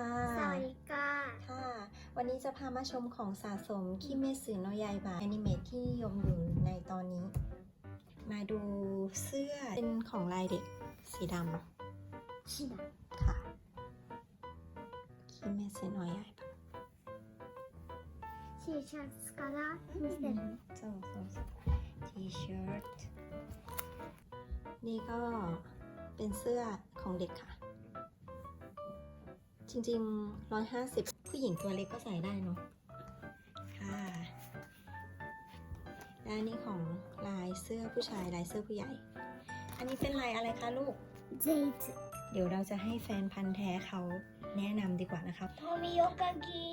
ค่ะ สวัสดีค่ะ ค่ะ วันนี้จะพามาชมของสะสมคิเมสึโนยายบาแอนิเมตที่ยมอยู่ในตอนนี้ มาดูเสื้อเป็นของลายเด็กสีดำสีดำค่ะ คิเมสึโนยายบาทีเชิ้ตから見せるそうそうそうทีเชิ้ตนี่ก็เป็นเสื้อของเด็กค่ะ จริงๆร้้อยหาสิบผู้หญิงตัวเล็กก็ใส่ได้เนาะค่ะและนี่ของลายเสื้อผู้ชายลายเสื้อผู้ใหญ่ อันนี้เป็นลายอะไรคะลูก เจดเดี๋ยวเราจะให้แฟนพันธ์แท้เขาแนะนำดีกว่านะครับ โทมิโยกากิ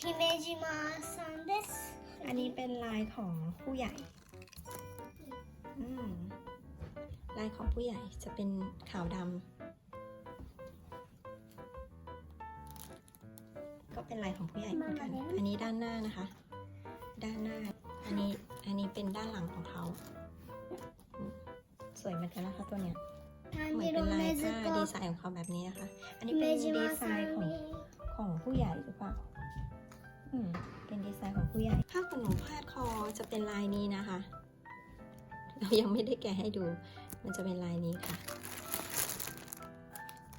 ฮิเมจิมะซันเดสอันนี้เป็นลายของผู้ใหญ่ อืมลายของผู้ใหญ่จะเป็นขาวดำ เป็นลายของผู้ใหญ่เหมือนกัน อันนี้ด้านหน้านะคะ ด้านหน้า อันนี้ อันนี้เป็นด้านหลังของเขา สวยเหมือนกันนะคะตัวเนี้ย เหมือนเป็นลายผ้าดีไซน์ของเขาแบบนี้นะคะ อันนี้เป็นดีไซน์ของของผู้ใหญ่หรือเปล่าเป็นดีไซน์ของผู้ใหญ่ผ้าขนหนูพาดคอจะเป็นลายนี้นะคะ เรายังไม่ได้แกะให้ดู มันจะเป็นลายนี้ค่ะ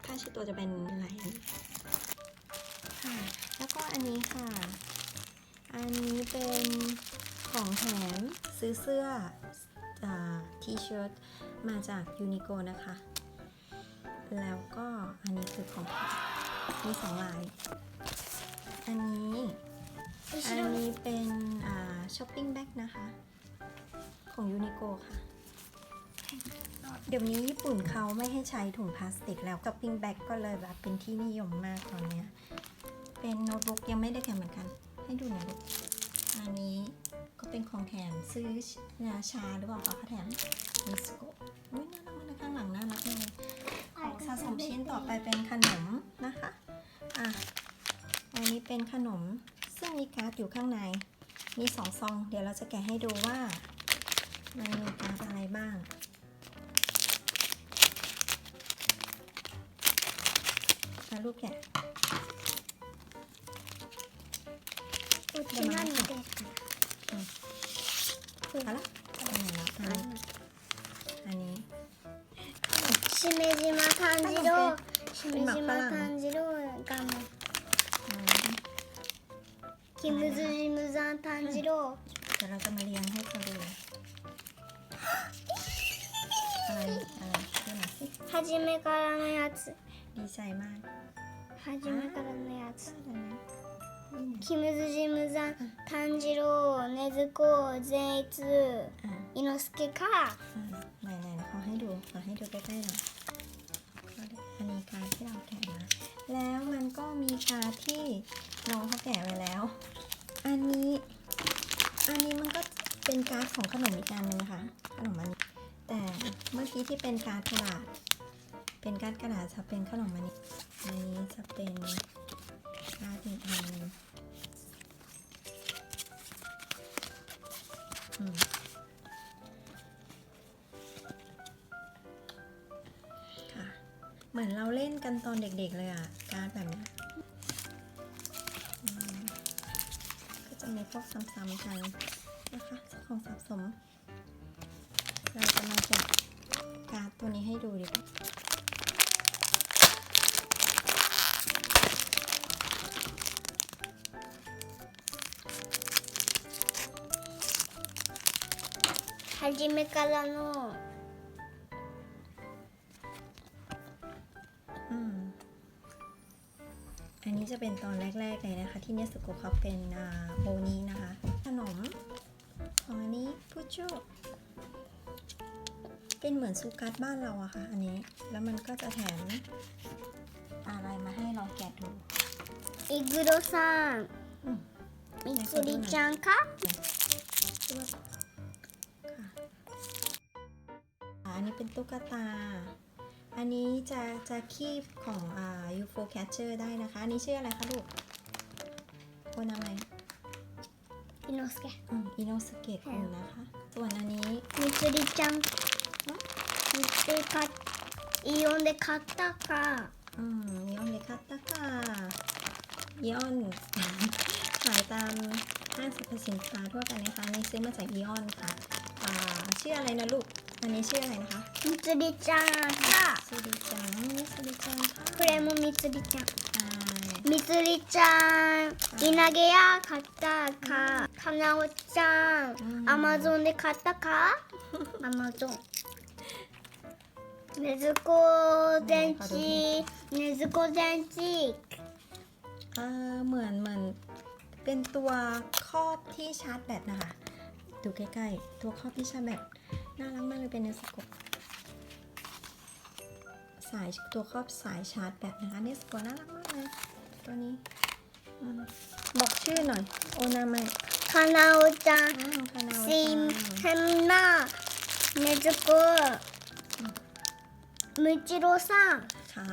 ผ้าเช็ดตัวจะเป็นลายนี้ค่ะ แล้วก็อันนี้ค่ะ อันนี้เป็นของแถมซื้อเสื้อทีเชิ้ตมาจากยูนิโกนะคะ แล้วก็อันนี้คือของมีสองลาย อันนี้ อันนี้เป็นช้อปปิ้งแบ็กนะคะ ของยูนิโกค่ะ เดี๋ยวนี้ญี่ปุ่นเขาไม่ให้ใช้ถุงพลาสติกแล้วช้อปปิ้งแบ็กก็เลยแบบเป็นที่นิยมมากตอนเนี้ย เป็นโน้ตบุ๊กยังไม่ได้แถมเหมือนกัน ให้ดูหน่อยลูกอันนี้ก็เป็นของแถมซื้อยาชาหรือเปล่าคะแถมมิสโกอุ้ยน่ารักมากเลยข้างหลังน่ารักเลยของสะสมชิ้นต่อไปเป็นขนมนะคะอะอันนี้เป็นขนมซึ่งมีการ์ดอยู่ข้างใน มีสองซอง เดี๋ยวเราจะแกะให้ดูว่ามันมีการ์ดอะไรบ้างอะลูกแกะ こっちです。しめじま炭治郎。しめじま炭治郎がも。キムズジムザン炭治郎。Cara はい。初めからのやつ。リサイマ。初めからのやつ。う。キムズジムザン炭治郎禰豆子善逸 อ่ะ 伊之助か อ่าไหนไหนขอให้ดู ขอให้ดูใกล้ๆหน่อยอันนี้การดที่เราแกะมา แล้วมันก็มีการดที่น้องเขาแกะไว้แล้ว อันนี้ อันนี้มันก็เป็นการ์ดของขนมอีกอันหนึงนะคะ ขนมอันนี้ แต่เมื่อกี้ที่เป็นการ์ดกระดาษ เป็นการ์ดกระดาษจะเป็นขนมอันนี้ อันนี้จะเป็น การ์ดอีกอันนึงค่ะ เหมือนเราเล่นกันตอนเด็กๆเลยอะ การแบบนี้ก็จะมีพวกซ้ำๆกันนะคะของสะสม เราจะมาแกะ 初めからの อืม อันนี้จะเป็นตอนแรก ๆ เลยนะคะ ที่เนสโกะเขาเป็นอ่าโบนี้นะคะ ขนม ของอันนี้พุชโชเป็นเหมือนซูกัสบ้านเราอะค่ะ อันนี้ แล้วมันก็จะแถมอะไรมาให้เราแกะดู イグロさんうんみつりちゃんか ค่ะ อันนี้เป็นตุ๊กตา อันนี้จะจะคีบของอ่า UFO catcher ได้นะคะ อันนี้ชื่ออะไรคะลูกโคนอะไร 伊之助 อืมอิโนสเกะคุณนะคะ ส่วนอันนี้ みつりちゃんみつりかイオンで買ったか อืมイオンで買ったかイオン ขายตามห้างสรรพสินค้าทั่วไปนะคะอันนี่ซื้อมาจากอีออนค่ะอ่าชื่ออะไรนะลูก อันนี้ชื่ออะไรนะคะ みつりちゃんか ซูริจังมิซูริจังค่ะ これもみつりちゃんใช่ みつりちゃん稲毛屋買ったかかなおちゃんうんアマゾンで買ったかアマゾンねずこ電池ねずこ電池 อ่าเหมือนเหมือนเป็นตัวครอบที่ชาร์จแบตนะคะ ดูใกล้ๆ ตัวครอบที่ชาร์จแบต น่ารักมากเลยเป็นเนสโกสายตัวครอบสายชาร์จแบบนะคะเนสโกน่ารักมากเลยตัวนี้บอกชื่อหน่อย โอนามะคานาโอจาซิมแฮมนาเนสโกมิจิโรซังค่ะ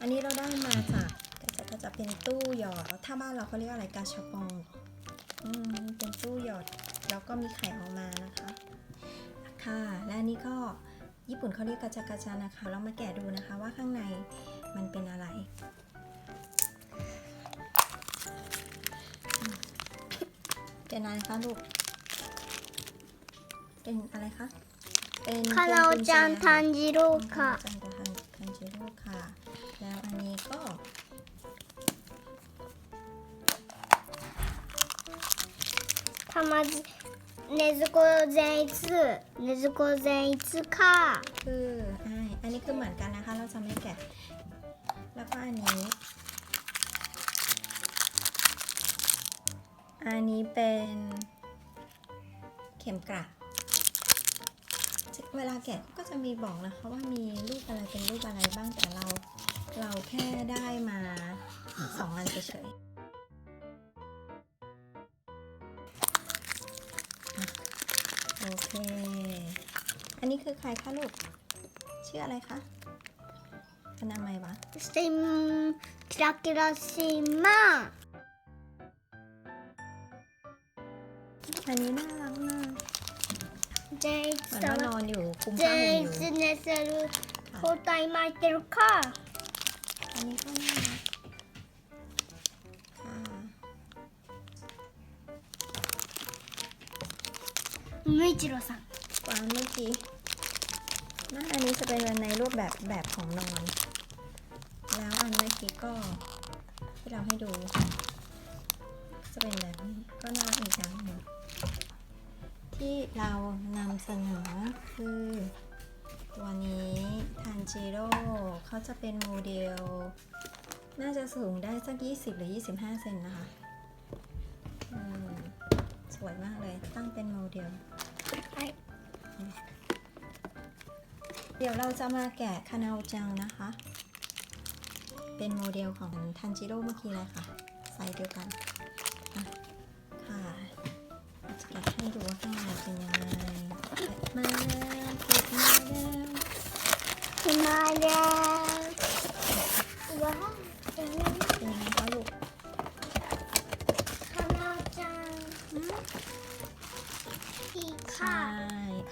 อันนี้เราได้มาจากจะจะจะเป็นตู้หยอด ถ้าบ้านเราเขาเรียกอะไรกาชาปอง อืม เป็นตู้หยอด แล้วก็มีไข่ออกมานะคะ ค่ะ และอันนี้ก็ญี่ปุ่นเขาเรียกกาจากาจานะคะ เรามาแกะดูนะคะว่าข้างในมันเป็นอะไร เป็นอะไรคะลูก เป็นอะไรคะ เป็นคาราโอจันทันจิโร่ค่ะจันจันทันจิโร่ค่ะ แล้วอันนี้ก็ทำมา ねずこ善逸ねずこ善逸か คือใช่อันนี้คือเหมือนกันนะคะ เราจะไม่แกะ แล้วก็อันนี้ อันนี้เป็นเข็มกลัด เวลาแกะก็จะมีบอกนะคะว่ามีรูปอะไรเป็นรูปอะไรบ้างแต่เรา เราแค่ได้มาสองอันเฉยๆ ค อันนี้คือใครคะลูก ชื่ออะไรคะเป็นอะไรวะซิมดรากิราซิมาอันนี้น่ารักมากเจสันว่านอนอยู่คุมผ้าอยู่ สเนสรุโคไตมาเตลค่ะอันนี้ก็ มุจิโรสังวางเมื่อกี้นะอันนี้จะเป็นในรูปแบบแบบของนอน แล้วอันเมื่อกี้ก็ที่เราให้ดู จะเป็นแบบนี้ก็น่ารัอีกอย่างหนึ่งที่เรานำเสนอคือ ตัวนี้ทันจิโร่เขาจะเป็นโมเดล น่าจะสูงได้สัก 20 หรือ 25 เซนนะคะสวยมาก ตั้งเป็นโมเดล เดี๋ยวเราจะมาแกะคานาจังนะคะ เป็นโมเดลของทันจิโร่เมื่อกี้เลยค่ะใส่เดียวกันค่ะจะแกะให้ดูว่าข้างในเป็นยังไงมาแล้วเปิดมาแล้วเปิดมาแล้วว้าวเป็นยังไงคะลูกคานาจัง いい ใช่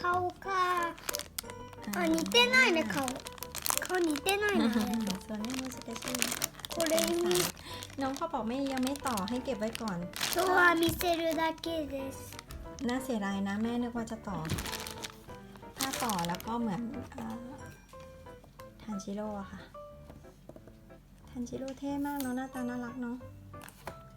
か顔かあ似てないね顔顔似てない อ่า ね ส่วนนี้มันจะเป็นชื่อ これに น้องเขาบอกไม่ยังไม่ต่อให้เก็บไว้ก่อน 今日は見せるだけです น่าเสียดายนะแม่นึกว่าจะต่อ ถ้าต่อแล้วก็เหมือนเอ่อทันจิโร่อะค่ะ ทันจิโร่เท่มากเนาะหน้าตาน่ารักเนาะ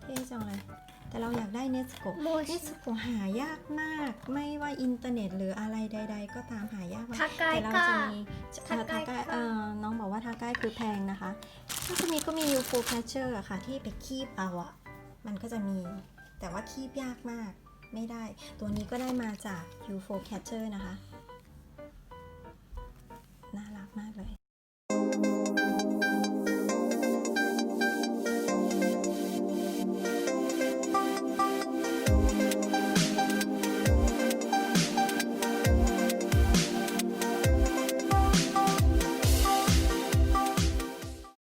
เท่จังเลย แต่เราอยากได้เนสโกเนสโกหายากมาก ไม่ว่าอินเทอร์เน็ต หรืออะไรใด ๆ ก็ตามหายากมากแต่เราจะมีทากาอน้องบอกว่าทากายคือแพงนะคะก็จะมีก็มียูฟูแคชเชอร์อะค่ะ ที่ไปคีบเอาอะมันก็จะมี แต่ว่าคีบยากมากไม่ได้ ตัวนี้ก็ได้มาจาก UFO Catcher นะคะ น่ารักมากเลย